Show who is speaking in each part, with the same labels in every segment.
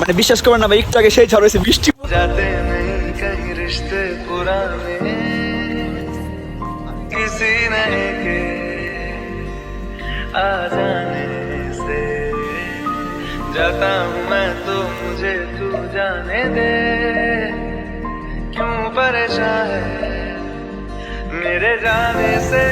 Speaker 1: মানে বিশ্বাস করবেন না ভাই একটু আগে সেই ঝড় হয়েছে বৃষ্টি
Speaker 2: जाते नहीं कहीं रिश्ते पुराने किसी नहीं के आ जाने से जाता हूँ मैं तो मुझे तू जाने दे क्यों परेशान है मेरे जाने से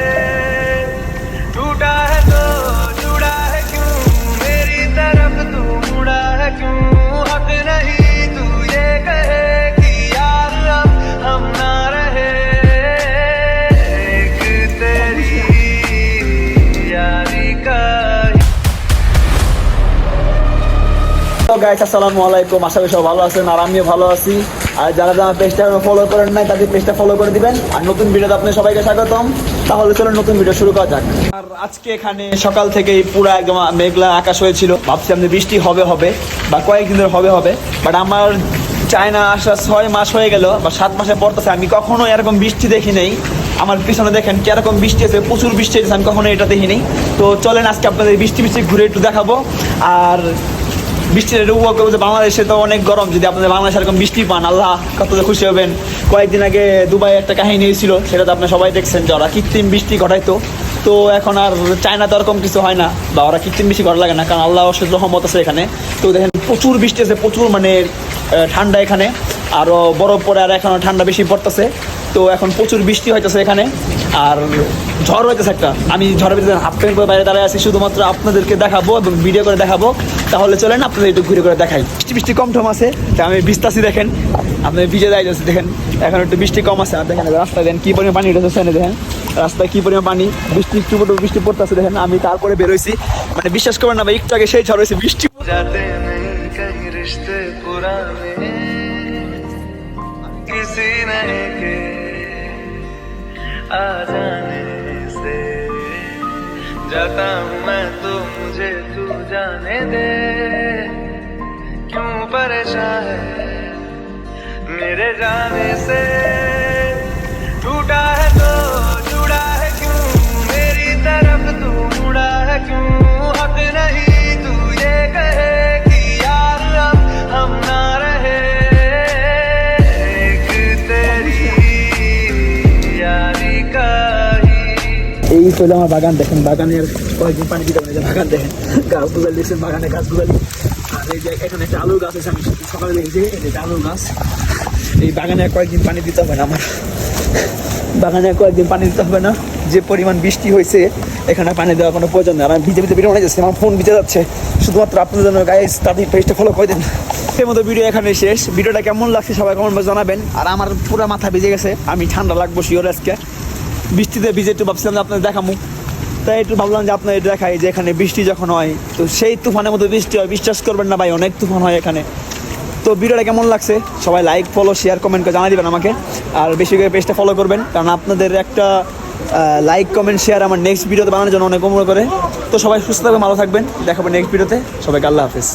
Speaker 1: গাইস আসসালামু আলাইকুম আশা করি সব ভালো আছেন, আর আমিও ভালো আছি। আর যারা যারা পেজটা ফলো করেন নাই, তাদের পেজটা ফলো করে দিবেন। আর নতুন ভিডিওতে আপনি সবাইকে স্বাগতম। তাহলে চলুন নতুন ভিডিও শুরু করা যাক। আর আজকে এখানে সকাল থেকেই পুরো একদম মেঘলা আকাশ হয়েছিল। ভাবছিলাম যে বৃষ্টি হবে হবে, বা কয়েকদিন ধরে হবে হবে। বাট আমার চায়না আসা ছয় মাস হয়ে গেল, বা সাত মাসে পড়তেছে। আমি কখনো এরকম বৃষ্টি দেখি নেই। আমার পিছনে দেখেন কীরকম বৃষ্টি আছে, প্রচুর বৃষ্টি আছে আমি কখনো এটা দেখিনি। তো চলেন আজকে আপনাদের বৃষ্টি বৃষ্টি ঘুরে একটু দেখাবো। আর বৃষ্টির এটা উপভোগ করব যে বাংলাদেশে তো অনেক গরম। যদি আপনাদের বাংলাদেশে এরকম বৃষ্টি পান, আল্লাহ কত খুশি হবেন। কয়েকদিন আগে দুবাই একটা কাহিনী হয়েছিল, সেটা তো আপনারা সবাই দেখছেন যে ওরা কৃত্রিম বৃষ্টি ঘটাইতো। তো এখন আর চায়না তো এরকম কিছু হয় না, বা ওরা কৃত্রিম বৃষ্টি ঘটা লাগে না, কারণ আল্লাহ অসুখ রহমত আছে এখানে। তো দেখেন, প্রচুর বৃষ্টি আছে, প্রচুর মানে ঠান্ডা এখানে। আরও বরফ পড়ে আর এখনও ঠান্ডা বেশি পড়তেছে। তো এখন প্রচুর বৃষ্টি হইতেছে এখানে আর ঝড় হইতেছে একটা আমি ঝড়ের ভিতরে হাফ প্যান্ট করে বাইরে দাঁড়ায় আছি শুধুমাত্র আপনাদেরকে দেখাবো এবং ভিডিও করে দেখাবো তাহলে চলেন আপনাদের একটু ঘুরে করে দেখাই বৃষ্টি বৃষ্টি কম টম আছে তা আমি ভিজতাছি দেখেন আপনাদের ভিজে যাইতেছে দেখেন এখন একটু বৃষ্টি কম আছে আর দেখেন রাস্তায় দেখেন কি পরিমাণ পানি উঠেছে দেখেন রাস্তায় কি পরিমাণ পানি বৃষ্টি একটু একটু বৃষ্টি পড়তেছে দেখেন আমি তারপরে বেরোইছি মানে বিশ্বাস করবেন না ভাই একটু আগে সেই ঝড় হয়েছে বৃষ্টি
Speaker 2: जाते नहीं कहीं रिश्ते पुराने किसी नहीं के आ जाने से। जाता हूँ मैं तो मुझे तू जाने दे। क्यों परेशान है मेरे जाने से?
Speaker 1: এই হলো আমার বাগান, দেখেন বাগানের কয়েকদিন পানি দিতে যে বাগান দেখেন। গাছগুলো দিয়েছেন বাগানে গাছগুলো আর এই যে এখানে একটা আলুর গাছ আছে, আমি সকালে দেখেছি, এই যে আলুর গাছ। এই বাগানে কয়েকদিন পানি দিতে হবে না আমার। বাগানে কয়েকদিন পানি দিতে হবে না। যে পরিমাণ বৃষ্টি হয়েছে, এখানে পানি দেওয়ার কোনো প্রয়োজন নেই। আর আমি ভিজে ভিজে ভিডিও বানিয়ে যাচ্ছি, আমার ফোন ভিজে যাচ্ছে। শুধুমাত্র আপনাদের জন্য গাইজ তাদের পেজটা ফলো করে দেন। এর মতো ভিডিও এখানে শেষ। ভিডিওটা কেমন লাগছে সবাই বক্সে জানাবেন। আর আমার পুরো মাথা ভিজে গেছে, আমি ঠান্ডা লাগবো শিওর আজকে। বৃষ্টিতে ভিজে একটু ভাবছিলাম যে আপনাদের দেখামু। তাই একটু ভাবলাম যে আপনাদের দেখাই যে এখানে বৃষ্টি যখন হয়, তো সেই তুফানের মতো বৃষ্টি হয়। বিশ্বাস করবেন না ভাই, অনেক তুফান হয় এখানে। তো ভিডিওটা কেমন লাগছে? সবাই লাইক ফলো শেয়ার কমেন্ট করে জানিয়ে দেবেন আমাকে। আর বেশি করে পেজটা ফলো করবেন, কারণ আপনাদের একটা লাইক কমেন্ট শেয়ার আমার নেক্সট ভিডিওতে বানানোর জন্য অনেক অনুরোধ করে। তো সবাই সুস্থ থাকবেন, ভালো থাকবেন। দেখাবেন নেক্সট ভিডিওতে সবাইকে আল্লাহ হাফিজ।